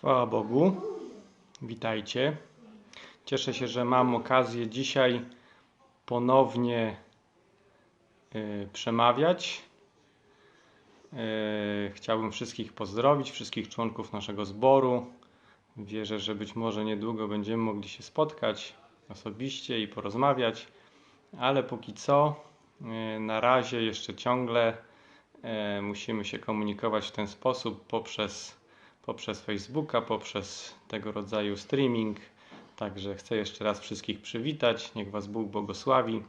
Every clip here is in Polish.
Chwała Bogu. Witajcie. Cieszę się, że mam okazję dzisiaj ponownie y, przemawiać. Y, chciałbym wszystkich pozdrowić, wszystkich członków naszego zboru. Wierzę, że być może niedługo będziemy mogli się spotkać osobiście i porozmawiać, ale póki co, y, na razie jeszcze ciągle musimy się komunikować w ten sposób poprzez poprzez Facebooka, poprzez tego rodzaju streaming. Także chcę jeszcze raz wszystkich przywitać. Niech Was Bóg błogosławi.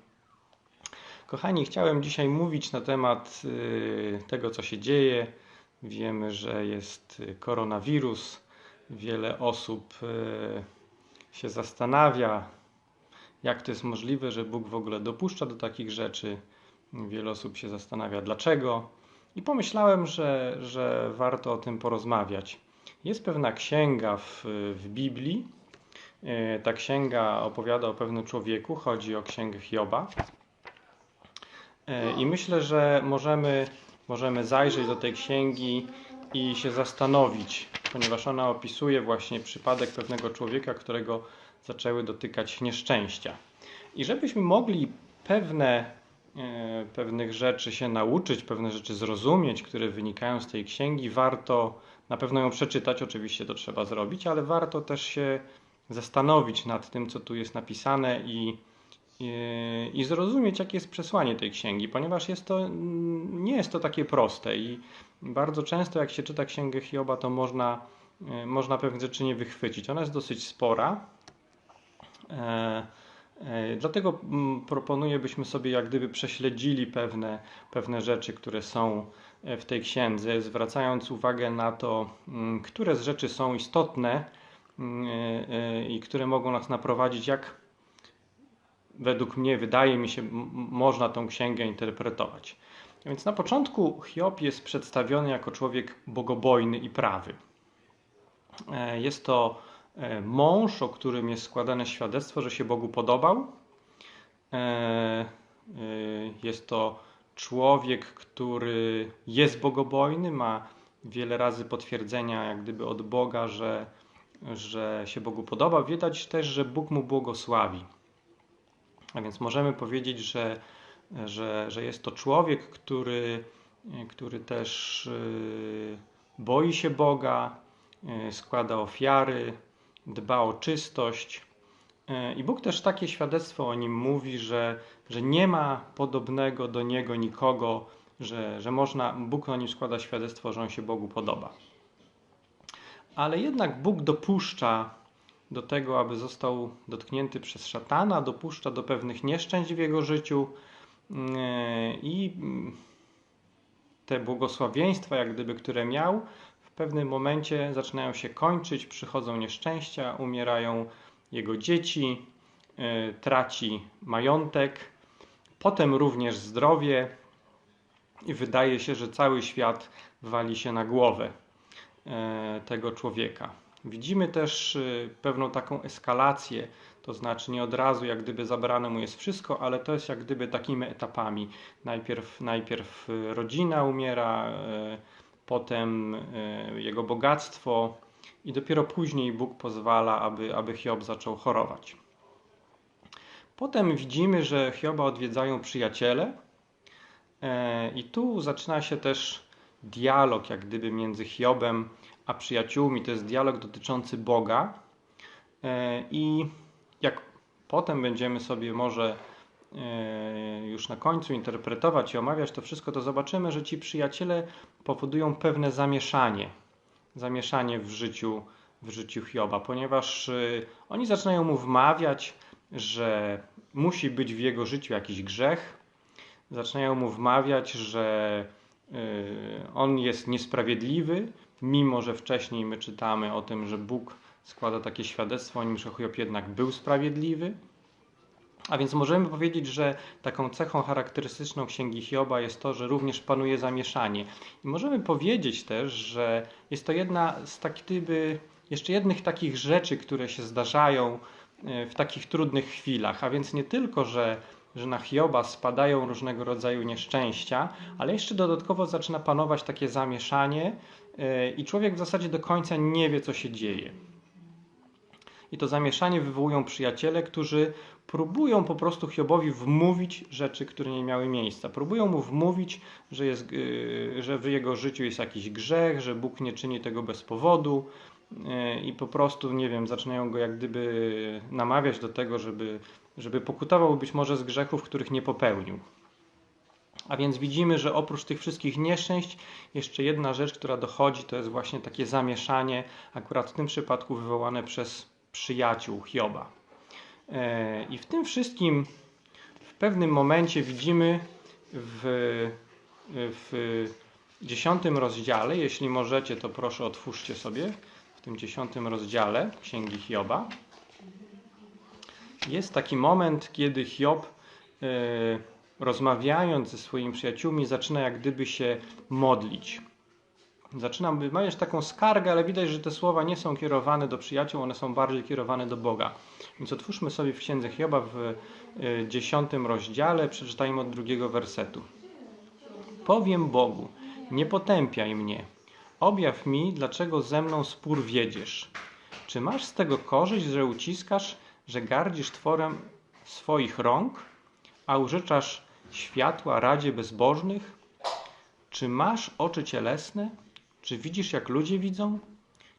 Kochani, chciałem dzisiaj mówić na temat y, tego, co się dzieje. Wiemy, że jest koronawirus. Wiele osób y, się zastanawia, jak to jest możliwe, że Bóg w ogóle dopuszcza do takich rzeczy. Wiele osób się zastanawia, dlaczego. I pomyślałem, że, że warto o tym porozmawiać. Jest pewna księga w, w Biblii. E, ta księga opowiada o pewnym człowieku, chodzi o księgę Hioba. E, I myślę, że możemy, możemy zajrzeć do tej księgi i się zastanowić, ponieważ ona opisuje właśnie przypadek pewnego człowieka, którego zaczęły dotykać nieszczęścia. I żebyśmy mogli pewne E, pewnych rzeczy się nauczyć, pewne rzeczy zrozumieć, które wynikają z tej księgi, warto na pewno ją przeczytać, oczywiście to trzeba zrobić, ale warto też się zastanowić nad tym, co tu jest napisane i, i, i zrozumieć, jakie jest przesłanie tej księgi, ponieważ jest to, nie jest to takie proste i bardzo często, jak się czyta księgę Hioba, to można, e, można pewnych rzeczy nie wychwycić. Ona jest dosyć spora. E, E, dlatego mm, proponuję, byśmy sobie jak gdyby prześledzili pewne, pewne rzeczy, które są w tej księdze, zwracając uwagę na to, mm, które z rzeczy są istotne mm, e, i które mogą nas naprowadzić, jak według mnie, wydaje mi się, można tą księgę interpretować. Więc na początku Hiob jest przedstawiony jako człowiek bogobojny i prawy. Jest to E, mąż, o którym jest składane świadectwo, że się Bogu podobał. E, e, jest to człowiek, który jest bogobojny, ma wiele razy potwierdzenia, jak gdyby od Boga, że, że się Bogu podoba. Widać też, że Bóg mu błogosławi. A więc możemy powiedzieć, że, że, że jest to człowiek, który, który też boi się Boga, składa ofiary, dba o czystość. E, I Bóg też takie świadectwo o nim mówi, że, że nie ma podobnego do niego nikogo, że, że można, Bóg o nim składa świadectwo, że on się Bogu podoba. Ale jednak Bóg dopuszcza do tego, aby został dotknięty przez szatana, dopuszcza do pewnych nieszczęść w jego życiu e, i te błogosławieństwa, jak gdyby, które miał, w pewnym momencie zaczynają się kończyć, przychodzą nieszczęścia, umierają jego dzieci, yy, traci majątek, potem również zdrowie i wydaje się, że cały świat wali się na głowę yy, tego człowieka. Widzimy też yy, pewną taką eskalację, to znaczy nie od razu jak gdyby zabrane mu jest wszystko, ale to jest jak gdyby takimi etapami. Najpierw, najpierw rodzina umiera, potem e, jego bogactwo i dopiero później Bóg pozwala, aby, aby Hiob zaczął chorować. Potem widzimy, że Hioba odwiedzają przyjaciele e, i tu zaczyna się też dialog jak gdyby między Hiobem a przyjaciółmi. To jest dialog dotyczący Boga e, i jak potem będziemy sobie może E, już na końcu interpretować i omawiać to wszystko, to zobaczymy, że ci przyjaciele powodują pewne zamieszanie. Zamieszanie w życiu, w życiu Hioba, ponieważ e, oni zaczynają mu wmawiać, że musi być w jego życiu jakiś grzech. Zaczynają mu wmawiać, że e, on jest niesprawiedliwy, mimo że wcześniej my czytamy o tym, że Bóg składa takie świadectwo o nim, że Hiob jednak był sprawiedliwy. A więc możemy powiedzieć, że taką cechą charakterystyczną księgi Hioba jest to, że również panuje zamieszanie. I możemy powiedzieć też, że jest to jedna z takich jeszcze jednych takich rzeczy, które się zdarzają e, w takich trudnych chwilach. A więc nie tylko, że że na Hioba spadają różnego rodzaju nieszczęścia, ale jeszcze dodatkowo zaczyna panować takie zamieszanie yy, i człowiek w zasadzie do końca nie wie, co się dzieje. I to zamieszanie wywołują przyjaciele, którzy próbują po prostu Hiobowi wmówić rzeczy, które nie miały miejsca. Próbują mu wmówić, że, jest, yy, że w jego życiu jest jakiś grzech, że Bóg nie czyni tego bez powodu yy, i po prostu, nie wiem, zaczynają go jak gdyby namawiać do tego, żeby, żeby pokutował być może z grzechów, których nie popełnił. A więc widzimy, że oprócz tych wszystkich nieszczęść, jeszcze jedna rzecz, która dochodzi, to jest właśnie takie zamieszanie, akurat w tym przypadku wywołane przez przyjaciół Hioba. E, I w tym wszystkim w pewnym momencie widzimy w, w dziesiątym rozdziale, jeśli możecie, to proszę otwórzcie sobie w tym dziesiątym rozdziale Księgi Hioba. Jest taki moment, kiedy Hiob e, rozmawiając ze swoimi przyjaciółmi zaczyna jak gdyby się modlić. Zaczynam mieć taką skargę, ale widać, że te słowa nie są kierowane do przyjaciół, one są bardziej kierowane do Boga. Więc otwórzmy sobie w Księdze Hioba w e, dziesiątym rozdziale, przeczytajmy od drugiego wersetu. Powiem Bogu, nie potępiaj mnie. Objaw mi, dlaczego ze mną spór wiedziesz. Czy masz z tego korzyść, że uciskasz, że gardzisz tworem swoich rąk, a użyczasz światła radzie bezbożnych? Czy masz oczy cielesne? Czy widzisz, jak ludzie widzą?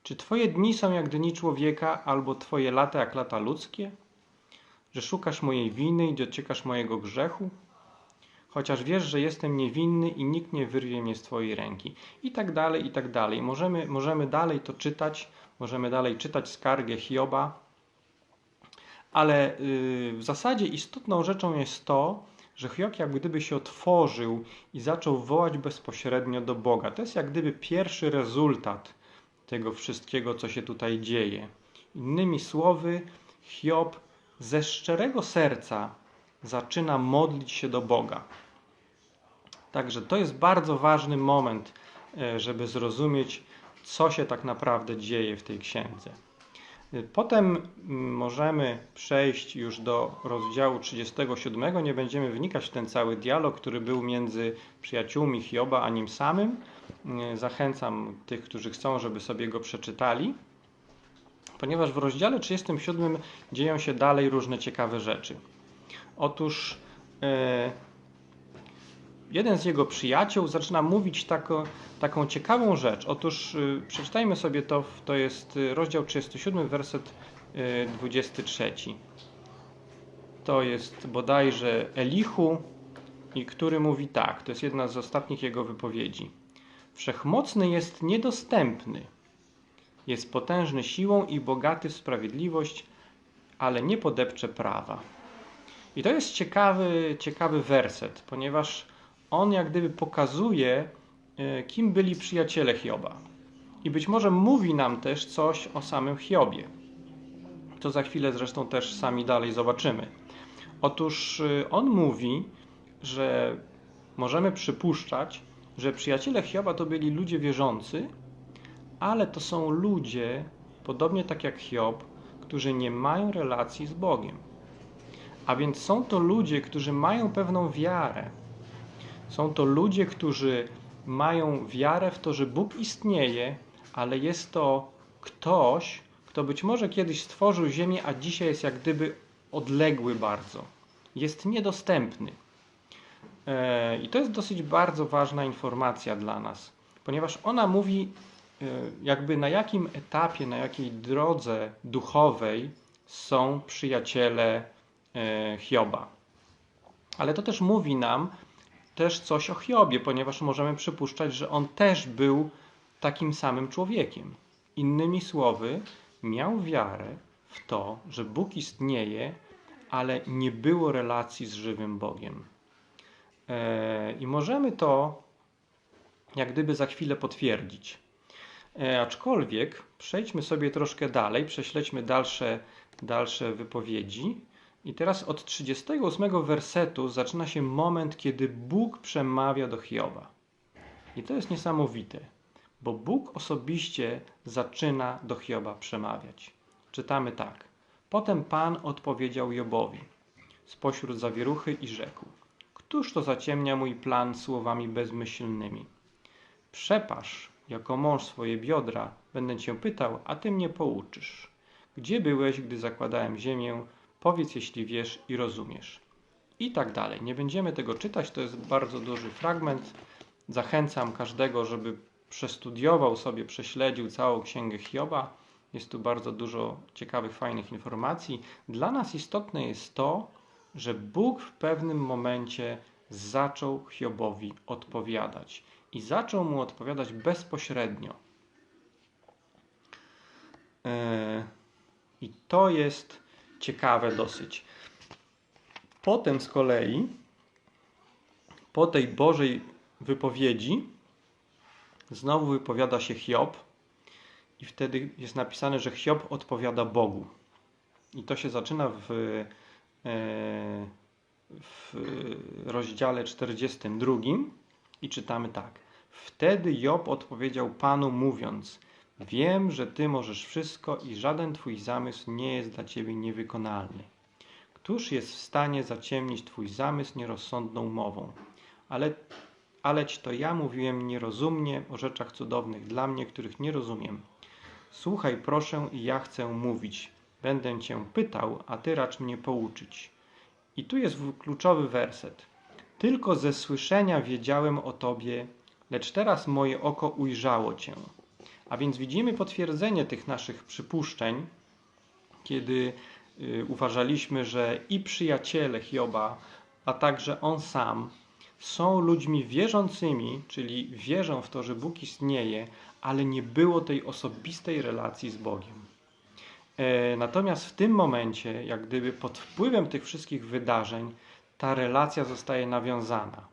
Czy Twoje dni są jak dni człowieka, albo Twoje lata jak lata ludzkie? Że szukasz mojej winy i dociekasz mojego grzechu? Chociaż wiesz, że jestem niewinny i nikt nie wyrwie mnie z Twojej ręki. I tak dalej, i tak dalej. Możemy, możemy dalej to czytać, możemy dalej czytać skargę Hioba, ale yy, w zasadzie istotną rzeczą jest to, że Hiob jak gdyby się otworzył i zaczął wołać bezpośrednio do Boga. To jest jak gdyby pierwszy rezultat tego wszystkiego, co się tutaj dzieje. Innymi słowy, Hiob ze szczerego serca zaczyna modlić się do Boga. Także to jest bardzo ważny moment, e, żeby zrozumieć, co się tak naprawdę dzieje w tej księdze. Potem możemy przejść już do rozdziału 37. Nie będziemy wnikać w ten cały dialog, który był między przyjaciółmi Hioba a nim samym. Zachęcam tych, którzy chcą, żeby sobie go przeczytali, ponieważ w rozdziale 37 dzieją się dalej różne ciekawe rzeczy. Otóż e, jeden z jego przyjaciół zaczyna mówić taką ciekawą rzecz. Otóż y, przeczytajmy sobie to, to jest y, rozdział 37, werset y, 23. To jest bodajże Elichu, i który mówi tak, to jest jedna z ostatnich jego wypowiedzi. Wszechmocny jest niedostępny, jest potężny siłą i bogaty w sprawiedliwość, ale nie podepcze prawa. I to jest ciekawy, ciekawy werset, ponieważ on jak gdyby pokazuje, e, kim byli przyjaciele Hioba. I być może mówi nam też coś o samym Hiobie. To za chwilę zresztą też sami dalej zobaczymy. Otóż e, on mówi, że możemy przypuszczać, że przyjaciele Hioba to byli ludzie wierzący, ale to są ludzie, podobnie tak jak Hiob, którzy nie mają relacji z Bogiem. A więc są to ludzie, którzy mają pewną wiarę, są to ludzie, którzy mają wiarę w to, że Bóg istnieje, ale jest to ktoś, kto być może kiedyś stworzył Ziemię, a dzisiaj jest jak gdyby odległy bardzo. Jest niedostępny. E, I to jest dosyć bardzo ważna informacja dla nas, ponieważ ona mówi, e, jakby na jakim etapie, na jakiej drodze duchowej są przyjaciele e, Hioba. Ale to też mówi nam, też coś o Hiobie, ponieważ możemy przypuszczać, że on też był takim samym człowiekiem. Innymi słowy, miał wiarę w to, że Bóg istnieje, ale nie było relacji z żywym Bogiem. E, I możemy to jak gdyby za chwilę potwierdzić. E, aczkolwiek przejdźmy sobie troszkę dalej, prześledźmy dalsze, dalsze wypowiedzi i teraz od 38 wersetu zaczyna się moment, kiedy Bóg przemawia do Hioba. I to jest niesamowite, bo Bóg osobiście zaczyna do Hioba przemawiać. Czytamy tak. Potem Pan odpowiedział Jobowi: spośród zawieruchy i rzekł: Któż to zaciemnia mój plan słowami bezmyślnymi? Przepasz, jako mąż swoje biodra, będę cię pytał, a ty mnie pouczysz. Gdzie byłeś, gdy zakładałem ziemię? Powiedz, jeśli wiesz i rozumiesz. I tak dalej. Nie będziemy tego czytać, to jest bardzo duży fragment. Zachęcam każdego, żeby przestudiował sobie, prześledził całą księgę Hioba. Jest tu bardzo dużo ciekawych, fajnych informacji. Dla nas istotne jest to, że Bóg w pewnym momencie zaczął Hiobowi odpowiadać i zaczął mu odpowiadać bezpośrednio. E, I to jest ciekawe dosyć. Potem z kolei, po tej Bożej wypowiedzi, znowu wypowiada się Hiob, i wtedy jest napisane, że Hiob odpowiada Bogu. I to się zaczyna w, e, w rozdziale 42 i czytamy tak. Wtedy Job odpowiedział Panu mówiąc: Wiem, że Ty możesz wszystko i żaden Twój zamysł nie jest dla Ciebie niewykonalny. Któż jest w stanie zaciemnić Twój zamysł nierozsądną mową? Ale, aleć to ja mówiłem nierozumnie o rzeczach cudownych dla mnie, których nie rozumiem. Słuchaj proszę i ja chcę mówić. Będę Cię pytał, a Ty racz mnie pouczyć. I tu jest kluczowy werset. Tylko ze słyszenia wiedziałem o Tobie, lecz teraz moje oko ujrzało Cię. A więc widzimy potwierdzenie tych naszych przypuszczeń, kiedy y, uważaliśmy, że i przyjaciele Hioba, a także on sam są ludźmi wierzącymi, czyli wierzą w to, że Bóg istnieje, ale nie było tej osobistej relacji z Bogiem. E, natomiast w tym momencie, jak gdyby pod wpływem tych wszystkich wydarzeń, ta relacja zostaje nawiązana.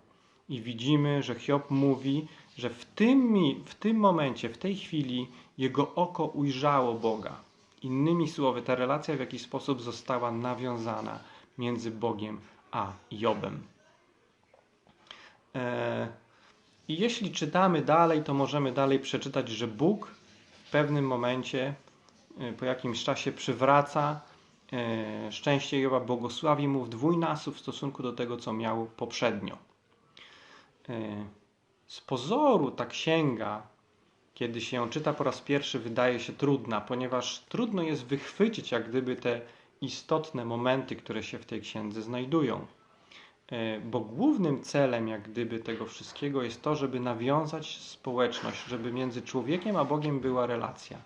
I widzimy, że Hiob mówi, że w tym, w tym momencie, w tej chwili, jego oko ujrzało Boga. Innymi słowy, ta relacja w jakiś sposób została nawiązana między Bogiem a Jobem. E, I jeśli czytamy dalej, to możemy dalej przeczytać, że Bóg w pewnym momencie, e, po jakimś czasie przywraca e, szczęście Joba, błogosławi mu w dwójnasób w stosunku do tego, co miał poprzednio. Z pozoru ta księga, kiedy się ją czyta po raz pierwszy, wydaje się trudna, ponieważ trudno jest wychwycić jak gdyby te istotne momenty, które się w tej księdze znajdują. E, bo głównym celem jak gdyby tego wszystkiego jest to, żeby nawiązać społeczność, żeby między człowiekiem a Bogiem była relacja.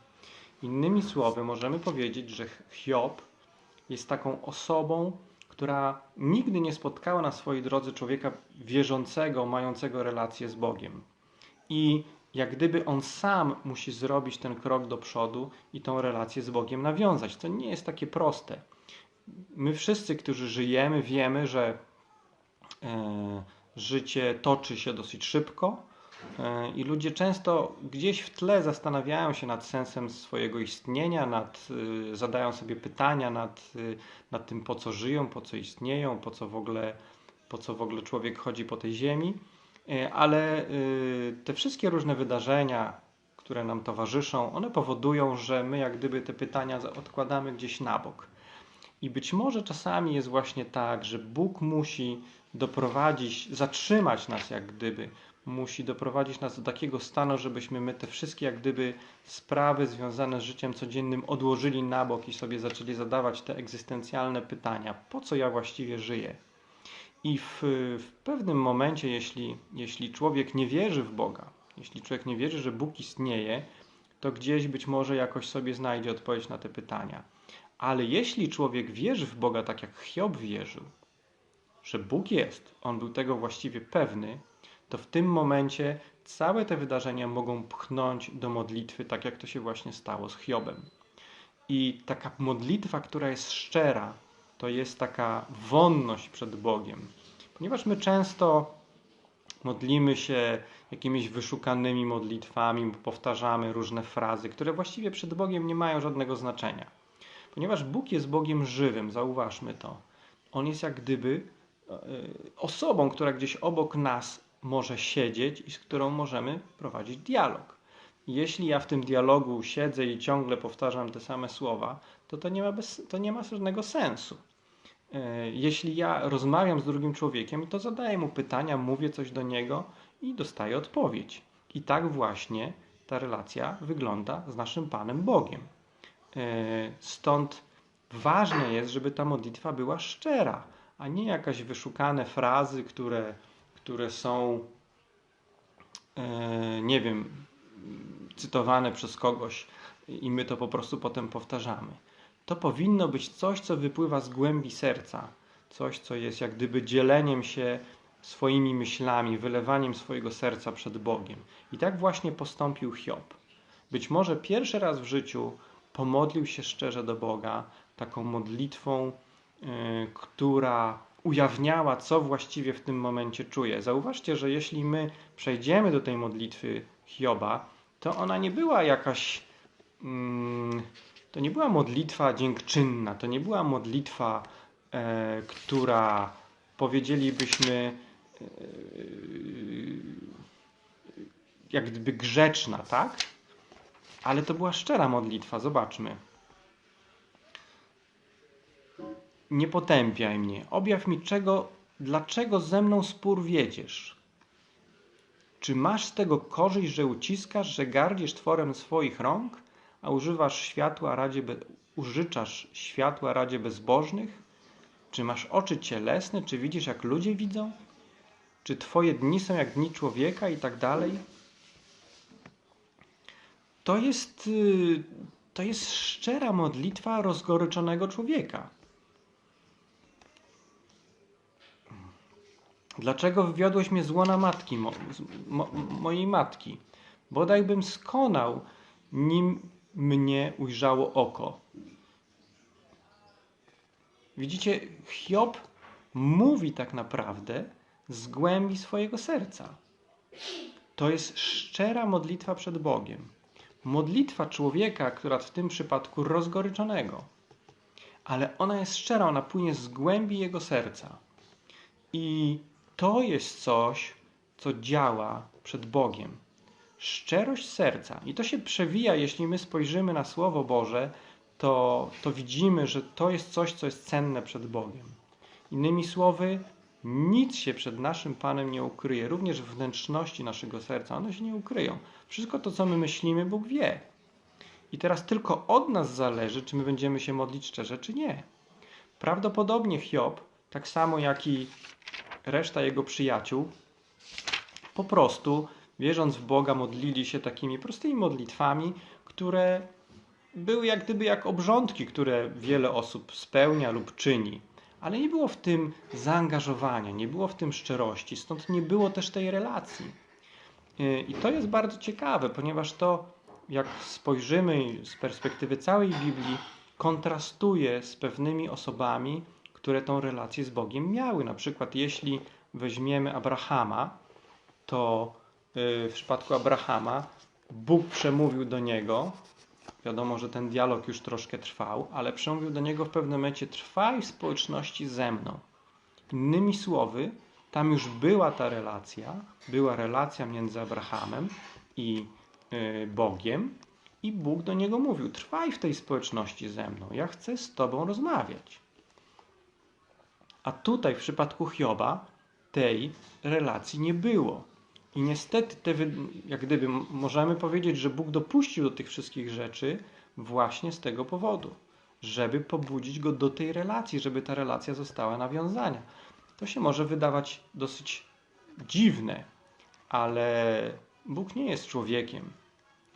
Innymi słowy, możemy powiedzieć, że Hiob jest taką osobą, która nigdy nie spotkała na swojej drodze człowieka wierzącego, mającego relację z Bogiem. I jak gdyby on sam musi zrobić ten krok do przodu i tą relację z Bogiem nawiązać. To nie jest takie proste. My wszyscy, którzy żyjemy, wiemy, że e, życie toczy się dosyć szybko i ludzie często gdzieś w tle zastanawiają się nad sensem swojego istnienia, nad, e, zadają sobie pytania nad, e, nad tym, po co żyją, po co istnieją, po co w ogóle, po co w ogóle człowiek chodzi po tej ziemi. Ale te wszystkie różne wydarzenia, które nam towarzyszą, one powodują, że my jak gdyby te pytania odkładamy gdzieś na bok. I być może czasami jest właśnie tak, że Bóg musi doprowadzić, zatrzymać nas jak gdyby, musi doprowadzić nas do takiego stanu, żebyśmy my te wszystkie jak gdyby sprawy związane z życiem codziennym odłożyli na bok i sobie zaczęli zadawać te egzystencjalne pytania. Po co ja właściwie żyję? I w, w pewnym momencie, jeśli, jeśli człowiek nie wierzy w Boga, jeśli człowiek nie wierzy, że Bóg istnieje, to gdzieś być może jakoś sobie znajdzie odpowiedź na te pytania. Ale jeśli człowiek wierzy w Boga tak jak Hiob wierzył, że Bóg jest, on był tego właściwie pewny, to w tym momencie całe te wydarzenia mogą pchnąć do modlitwy, tak jak to się właśnie stało z Hiobem. I taka modlitwa, która jest szczera, to jest taka wonność przed Bogiem. Ponieważ my często modlimy się jakimiś wyszukanymi modlitwami, powtarzamy różne frazy, które właściwie przed Bogiem nie mają żadnego znaczenia. Ponieważ Bóg jest Bogiem żywym, zauważmy to. On jest jak gdyby e, osobą, która gdzieś obok nas może siedzieć i z którą możemy prowadzić dialog. Jeśli ja w tym dialogu siedzę i ciągle powtarzam te same słowa, to to nie ma, bez, to nie ma żadnego sensu. E, Jeśli ja rozmawiam z drugim człowiekiem, to zadaję mu pytania, mówię coś do niego i dostaję odpowiedź. I tak właśnie ta relacja wygląda z naszym Panem Bogiem. E, Stąd ważne jest, żeby ta modlitwa była szczera, a nie jakaś wyszukane frazy, które, które są, e, nie wiem, cytowane przez kogoś i my to po prostu potem powtarzamy. To powinno być coś, co wypływa z głębi serca, coś, co jest jak gdyby dzieleniem się swoimi myślami, wylewaniem swojego serca przed Bogiem. I tak właśnie postąpił Hiob. Być może pierwszy raz w życiu pomodlił się szczerze do Boga, taką modlitwą, yy, która ujawniała, co właściwie w tym momencie czuje. Zauważcie, że jeśli my przejdziemy do tej modlitwy Hioba, to ona nie była jakaś. Mm, to nie była modlitwa dziękczynna, to nie była modlitwa, e, która powiedzielibyśmy e, jak gdyby grzeczna, tak? Ale to była szczera modlitwa, zobaczmy. Nie potępiaj mnie, objaw mi czego, dlaczego ze mną spór wiedziesz. Czy masz z tego korzyść, że uciskasz, że gardzisz tworem swoich rąk, a używasz światła radzie be, użyczasz światła radzie bezbożnych? Czy masz oczy cielesne, czy widzisz jak ludzie widzą? Czy twoje dni są jak dni człowieka i tak dalej? To jest, y, to jest szczera modlitwa rozgoryczonego człowieka. Dlaczego wywiodłeś mnie z łona matki, mo, mo, mojej matki? Bodajbym skonał, nim mnie ujrzało oko. Widzicie, Hiob mówi tak naprawdę z głębi swojego serca. To jest szczera modlitwa przed Bogiem. Modlitwa człowieka, która w tym przypadku rozgoryczonego. Ale ona jest szczera, ona płynie z głębi jego serca. I to jest coś, co działa przed Bogiem. Szczerość serca. I to się przewija, jeśli my spojrzymy na Słowo Boże, to, to widzimy, że to jest coś, co jest cenne przed Bogiem. Innymi słowy, nic się przed naszym Panem nie ukryje, również wnętrzności naszego serca. One się nie ukryją. Wszystko to, co my myślimy, Bóg wie. I teraz tylko od nas zależy, czy my będziemy się modlić szczerze, czy nie. Prawdopodobnie Hiob, tak samo jak i reszta jego przyjaciół, po prostu, wierząc w Boga, modlili się takimi prostymi modlitwami, które były jak gdyby jak obrządki, które wiele osób spełnia lub czyni. Ale nie było w tym zaangażowania, nie było w tym szczerości, stąd nie było też tej relacji. I to jest bardzo ciekawe, ponieważ to, jak spojrzymy z perspektywy całej Biblii, kontrastuje z pewnymi osobami, które tą relację z Bogiem miały. Na przykład, jeśli weźmiemy Abrahama, to w przypadku Abrahama Bóg przemówił do niego. Wiadomo, że ten dialog już troszkę trwał, ale przemówił do niego w pewnym momencie: Trwaj w społeczności ze mną. Innymi słowy, tam już była ta relacja, była relacja między Abrahamem i Bogiem, i Bóg do niego mówił: Trwaj w tej społeczności ze mną, ja chcę z Tobą rozmawiać. A tutaj w przypadku Hioba tej relacji nie było. I niestety, te, jak gdyby możemy powiedzieć, że Bóg dopuścił do tych wszystkich rzeczy właśnie z tego powodu, żeby pobudzić go do tej relacji, żeby ta relacja została nawiązana. To się może wydawać dosyć dziwne, ale Bóg nie jest człowiekiem.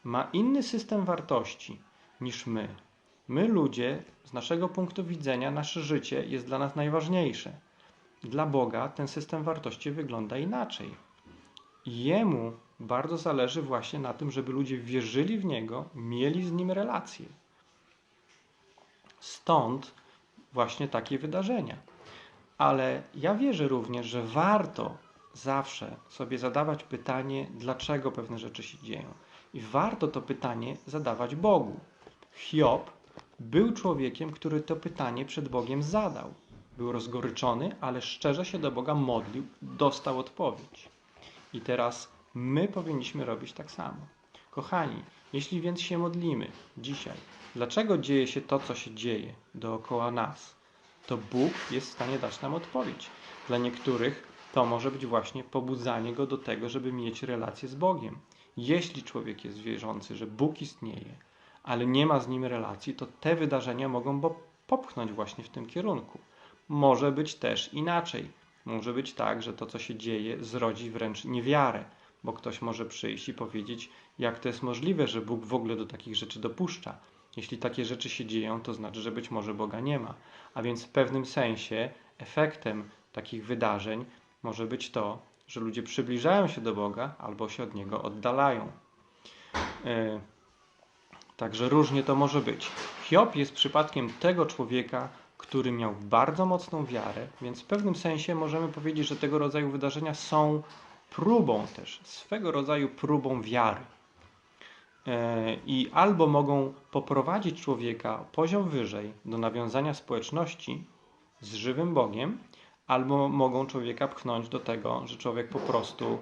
Ma inny system wartości niż my. My, ludzie, z naszego punktu widzenia, nasze życie jest dla nas najważniejsze. Dla Boga ten system wartości wygląda inaczej. Jemu bardzo zależy właśnie na tym, żeby ludzie wierzyli w Niego, mieli z Nim relacje. Stąd właśnie takie wydarzenia. Ale ja wierzę również, że warto zawsze sobie zadawać pytanie, dlaczego pewne rzeczy się dzieją. I warto to pytanie zadawać Bogu. Hiob był człowiekiem, który to pytanie przed Bogiem zadał. Był rozgoryczony, ale szczerze się do Boga modlił, dostał odpowiedź. I teraz my powinniśmy robić tak samo. Kochani, jeśli więc się modlimy dzisiaj, dlaczego dzieje się to, co się dzieje dookoła nas? to Bóg jest w stanie dać nam odpowiedź. Dla niektórych to może być właśnie pobudzanie go do tego, żeby mieć relację z Bogiem. Jeśli człowiek jest wierzący, że Bóg istnieje, ale nie ma z nim relacji, to te wydarzenia mogą go popchnąć właśnie w tym kierunku. Może być też inaczej. Może być tak, że to, co się dzieje, zrodzi wręcz niewiarę, bo ktoś może przyjść i powiedzieć, jak to jest możliwe, że Bóg w ogóle do takich rzeczy dopuszcza. Jeśli takie rzeczy się dzieją, to znaczy, że być może Boga nie ma. A więc w pewnym sensie efektem takich wydarzeń może być to, że ludzie przybliżają się do Boga albo się od Niego oddalają. Yy, także różnie to może być. Hiob jest przypadkiem tego człowieka, który miał bardzo mocną wiarę, więc w pewnym sensie możemy powiedzieć, że tego rodzaju wydarzenia są próbą też, swego rodzaju próbą wiary. E, I albo mogą poprowadzić człowieka poziom wyżej do nawiązania społeczności z żywym Bogiem, albo mogą człowieka pchnąć do tego, że człowiek po prostu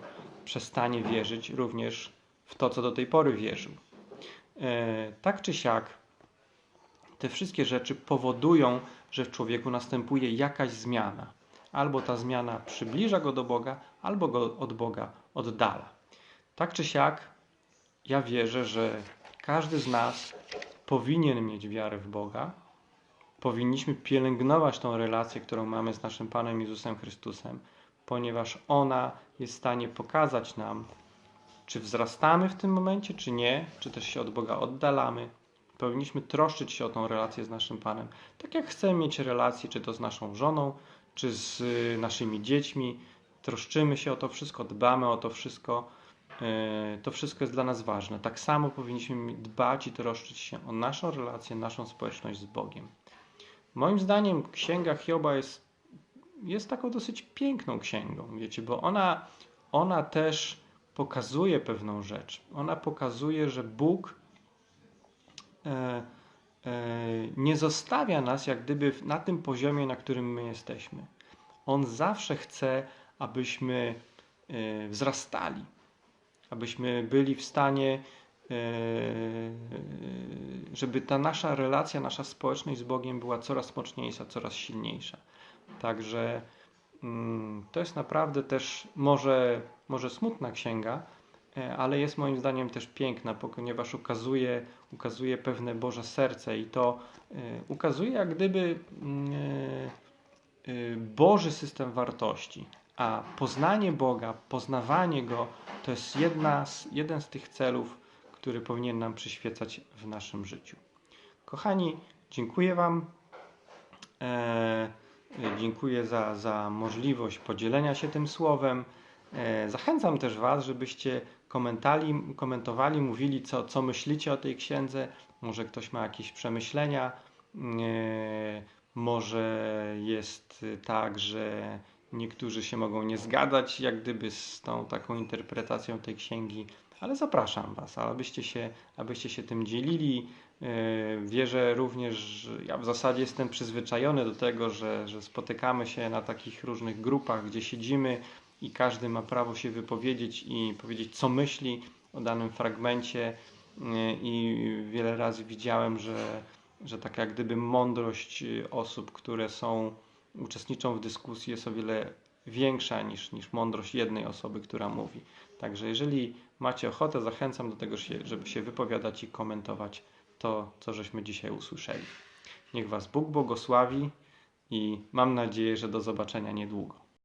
przestanie wierzyć również w to, co do tej pory wierzył. E, tak czy siak, te wszystkie rzeczy powodują, że w człowieku następuje jakaś zmiana. Albo ta zmiana przybliża go do Boga, albo go od Boga oddala. Tak czy siak, ja wierzę, że każdy z nas powinien mieć wiarę w Boga. Powinniśmy pielęgnować tą relację, którą mamy z naszym Panem Jezusem Chrystusem, ponieważ ona jest w stanie pokazać nam, czy wzrastamy w tym momencie, czy nie, czy też się od Boga oddalamy. Powinniśmy troszczyć się o tą relację z naszym Panem. Tak jak chcemy mieć relację, czy to z naszą żoną, czy z y, naszymi dziećmi. Troszczymy się o to wszystko, dbamy o to wszystko. Y, to wszystko jest dla nas ważne. Tak samo powinniśmy dbać i troszczyć się o naszą relację, naszą społeczność z Bogiem. Moim zdaniem Księga Hioba jest, jest taką dosyć piękną księgą, wiecie, bo ona, ona też pokazuje pewną rzecz. Ona pokazuje, że Bóg e, e, nie zostawia nas jak gdyby na tym poziomie, na którym my jesteśmy. On zawsze chce, abyśmy e, wzrastali, abyśmy byli w stanie, żeby ta nasza relacja, nasza społeczność z Bogiem była coraz mocniejsza, coraz silniejsza. Także mm, to jest naprawdę też może, może smutna księga, e, ale jest moim zdaniem też piękna, ponieważ ukazuje, ukazuje pewne Boże serce i to ukazuje jak gdyby mm, Boży system wartości. A poznanie Boga, poznawanie Go to jest jedna z, jeden z tych celów, który powinien nam przyświecać w naszym życiu. Kochani, dziękuję Wam. E, dziękuję za, za możliwość podzielenia się tym słowem. E, zachęcam też Was, żebyście komentowali, mówili, co, co myślicie o tej księdze. Może ktoś ma jakieś przemyślenia. E, może jest tak, że niektórzy się mogą nie zgadzać jak gdyby z tą taką interpretacją tej księgi, ale zapraszam Was, abyście się, abyście się tym dzielili. E, wierzę również, ja w zasadzie jestem przyzwyczajony do tego, że, że spotykamy się na takich różnych grupach, gdzie siedzimy i każdy ma prawo się wypowiedzieć i powiedzieć, co myśli o danym fragmencie. I wiele razy widziałem, że że tak jak gdyby mądrość osób, które są, uczestniczą w dyskusji jest o wiele większa niż, niż mądrość jednej osoby, która mówi. Także jeżeli macie ochotę, zachęcam do tego, żeby się wypowiadać i komentować to, co żeśmy dzisiaj usłyszeli. Niech Was Bóg błogosławi i mam nadzieję, że do zobaczenia niedługo.